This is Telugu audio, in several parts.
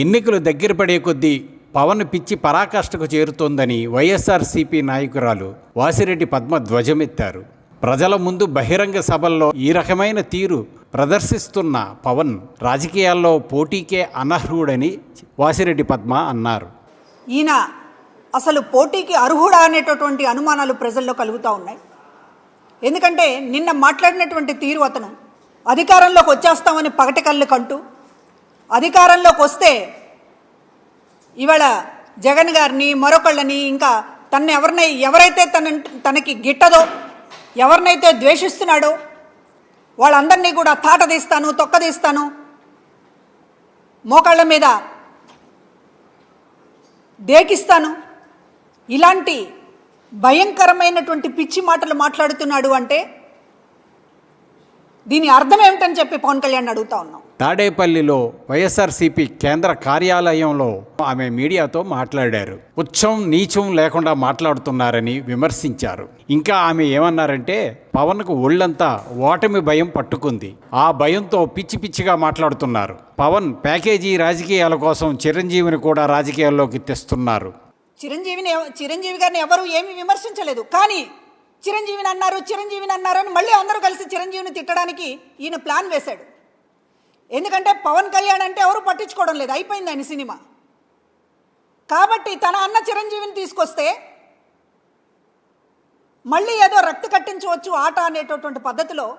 ఎన్నికలు దగ్గర పడే కొద్దీ పవన్ పిచ్చి పరాకాష్ఠకు చేరుతోందని వైఎస్ఆర్సీపీ నాయకురాలు వాసిరెడ్డి పద్మ ధ్వజమెత్తారు ప్రజల ముందు బహిరంగ సభల్లో ఈ రకమైన తీరు ప్రదర్శిస్తున్న పవన్ రాజకీయాల్లో పోటీకే అనర్హుడని వాసిరెడ్డి పద్మ అన్నారు. ఈయన అసలు పోటీకి అర్హుడా అనేటటువంటి అనుమానాలు ప్రజల్లో కలుగుతూ ఉన్నాయి. ఎందుకంటే నిన్న మాట్లాడినటువంటి తీరు అతను అధికారంలోకి వచ్చేస్తామని పగటి కళ్ళు కంటూ అధికారంలోకి వస్తే ఇవాళ జగన్ గారిని మరొకళ్ళని ఇంకా తన ఎవరినై ఎవరైతే తన తనకి గిట్టదో ఎవరినైతే ద్వేషిస్తున్నాడో వాళ్ళందరినీ కూడా తాట తీస్తాను తొక్క తీస్తాను. మోకాళ్ళ మీద దేకిస్తాను. ఇలాంటి భయంకరమైనటువంటి పిచ్చి మాటలు మాట్లాడుతున్నాడు అంటే దీని అర్థం ఏమిటని చెప్పి పవన్ కళ్యాణ్ అడుగుతా ఉన్నాం. తాడేపల్లిలో వైఎస్ఆర్సీపీ కేంద్ర కార్యాలయంలో ఆమె మీడియాతో మాట్లాడారు. ఉచ్చం నీచం లేకుండా మాట్లాడుతున్నారని విమర్శించారు. ఇంకా ఆమె ఏమన్నారంటే పవన్కు ఒళ్ళంతా ఓటమి భయం పట్టుకుంది. ఆ భయంతో పిచ్చి పిచ్చిగా మాట్లాడుతున్నారు. పవన్ ప్యాకేజీ రాజకీయాల కోసం చిరంజీవిని కూడా రాజకీయాల్లోకి తెస్తున్నారు. చిరంజీవిని చిరంజీవి గారిని ఎవరు ఏమీ విమర్శించలేదు. కానీ చిరంజీవిని అన్నారు చిరంజీవిని అన్నారు అని మళ్ళీ అందరూ కలిసి చిరంజీవిని తిట్టడానికి ఈయన ప్లాన్ వేశాడు. ఎందుకంటే పవన్ కళ్యాణ్ అంటే ఎవరు పట్టించుకోవడం లేదు. అయిపోయింది ఆయన సినిమా. కాబట్టి తన అన్న చిరంజీవిని తీసుకొస్తే మళ్ళీ ఏదో రక్త కట్టించవచ్చు ఆట అనేటటువంటి పద్ధతిలో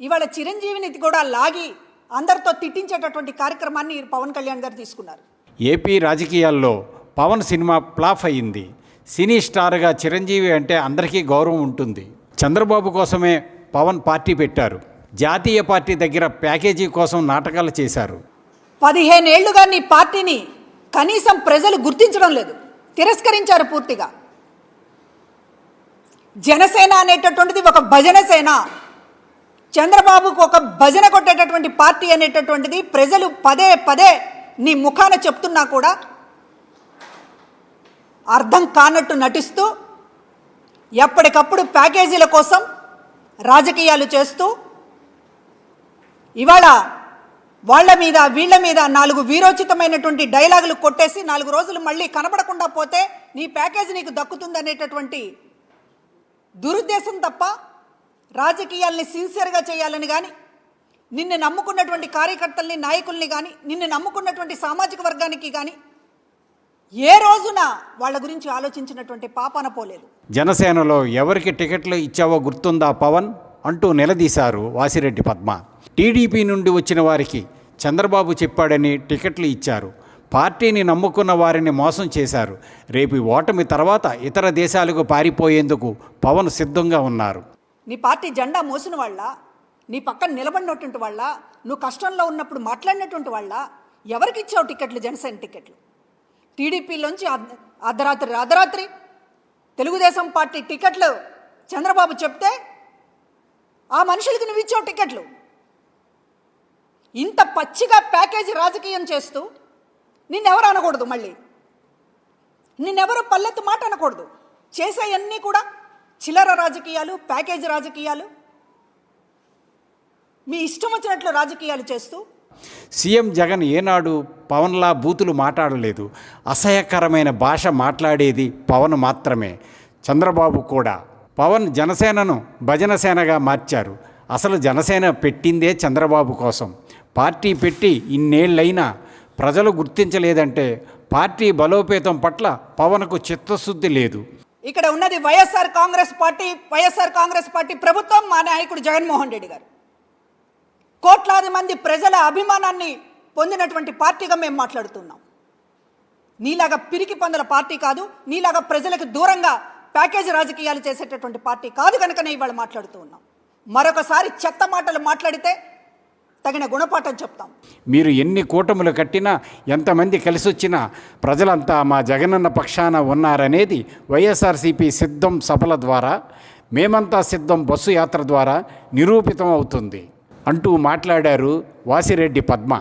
ఇవాళ చిరంజీవిని కూడా లాగి అందరితో తిట్టించేటటువంటి కార్యక్రమాన్ని పవన్ కళ్యాణ్ గారు తీసుకున్నారు. ఏపీ రాజకీయాల్లో పవన్ సినిమా ప్లాఫ్ అయింది సినీ స్టార్గా చిరంజీవి అంటే అందరికీ గౌరవం ఉంటుంది. చంద్రబాబు కోసమే పవన్ పార్టీ పెట్టారు. జాతీయ పార్టీ దగ్గర ప్యాకేజీ కోసం నాటకాలు చేశారు. పదిహేనేళ్ళుగా నీ పార్టీని కనీసం ప్రజలు గుర్తించడం లేదు. తిరస్కరించారు పూర్తిగా. జనసేన అనేటటువంటిది ఒక భజన సేన. చంద్రబాబుకు ఒక భజన కొట్టేటటువంటి పార్టీ అనేటటువంటిది ప్రజలు పదే పదే నీ ముఖాన చెప్తున్నా కూడా అర్థం కానట్టు నటిస్తూ ఎప్పటికప్పుడు ప్యాకేజీల కోసం రాజకీయాలు చేస్తూ ఇవాళ వాళ్ళ మీద వీళ్ళ మీద నాలుగు వీరోచితమైనటువంటి డైలాగులు కొట్టేసి నాలుగు రోజులు మళ్ళీ కనబడకుండా పోతే నీ ప్యాకేజీ నీకు దక్కుతుందనేటటువంటి దురుద్దేశం తప్ప రాజకీయాల్ని సిన్సియర్గా చేయాలని కానీ నిన్ను నమ్ముకున్నటువంటి కార్యకర్తల్ని నాయకుల్ని కానీ నిన్ను నమ్ముకున్నటువంటి సామాజిక వర్గానికి కానీ ఏ రోజున వాళ్ళ గురించి ఆలోచించినటువంటి పాపన పోలేదు. జనసేనలో ఎవరికి టికెట్లు ఇచ్చావో గుర్తుందా పవన్? అంటూ నిలదీశారు వాసిరెడ్డి పద్మ. టీడీపీ నుండి వచ్చిన వారికి చంద్రబాబు చెప్పాడని టికెట్లు ఇచ్చారు. పార్టీని నమ్ముకున్న వారిని మోసం చేశారు. రేపు ఓటమి తర్వాత ఇతర దేశాలకు పారిపోయేందుకు పవన్ సిద్ధంగా ఉన్నారు. నీ పార్టీ జెండా మోసిన వాళ్ళ నీ పక్కన నిలబడినటువంటి వాళ్ళ నువ్వు కష్టంలో ఉన్నప్పుడు మాట్లాడినటువంటి వాళ్ళ ఎవరికి ఇచ్చావు టికెట్లు జనసేన టికెట్లు? టీడీపీలోంచి అర్ధ- అర్ధరాత్రి అర్ధరాత్రి తెలుగుదేశం పార్టీ టికెట్లు చంద్రబాబు చెప్తే ఆ మనుషులకి నువ్వు ఇచ్చావు టికెట్లు. ఇంత పచ్చిగా ప్యాకేజీ రాజకీయం చేస్తూ నిన్నెవరు అనకూడదు మళ్ళీ? నిన్నెవరు పల్లెత్తు మాట అనకూడదు. చేసేయన్నీ కూడా చిల్లర రాజకీయాలు ప్యాకేజీ రాజకీయాలు. మీ ఇష్టం వచ్చినట్లు రాజకీయాలు చేస్తూ సీఎం జగన్ ఏనాడు పవన్లా బూతులు మాట్లాడలేదు. అసహ్యకరమైన భాష మాట్లాడేది పవన్ మాత్రమే. చంద్రబాబు కూడా. పవన్ జనసేనను భజన సేనగా మార్చారు. అసలు జనసేన పెట్టిందే చంద్రబాబు కోసం. పార్టీ పెట్టి ఇన్నేళ్ళైనా ప్రజలు గుర్తించలేదంటే పార్టీ బలోపేతం పట్ల పవన్కు చిత్తశుద్ధి లేదు. ఇక్కడ ఉన్నది YSR Congress party YSR Congress party ప్రభుత్వం మా నాయకుడు జగన్మోహన్ రెడ్డి గారు. కోట్లాది మంది ప్రజల అభిమానాన్ని పొందినటువంటి పార్టీగా మేము మాట్లాడుతున్నాం. నీలాగా పిరికి పందుల పార్టీ కాదు నీలాగా ప్రజలకు దూరంగా ప్యాకేజ్ రాజకీయాలు చేసేటటువంటి పార్టీ కాదు కనుకనే ఇవాళ మాట్లాడుతూ ఉన్నాం. మరొకసారి చెత్త మాటలు మాట్లాడితే తగిన గుణపాఠం చెప్తాం. మీరు ఎన్ని కూటములు కట్టినా ఎంతమంది కలిసి వచ్చినా ప్రజలంతా మా జగనన్న పక్షాన ఉన్నారనేది వైఎస్ఆర్సీపీ సిద్ధం సభల ద్వారా మేమంతా సిద్ధం బస్సు యాత్ర ద్వారా నిరూపితం అవుతుంది అంటూ మాట్లాడారు వాసిరెడ్డి పద్మ.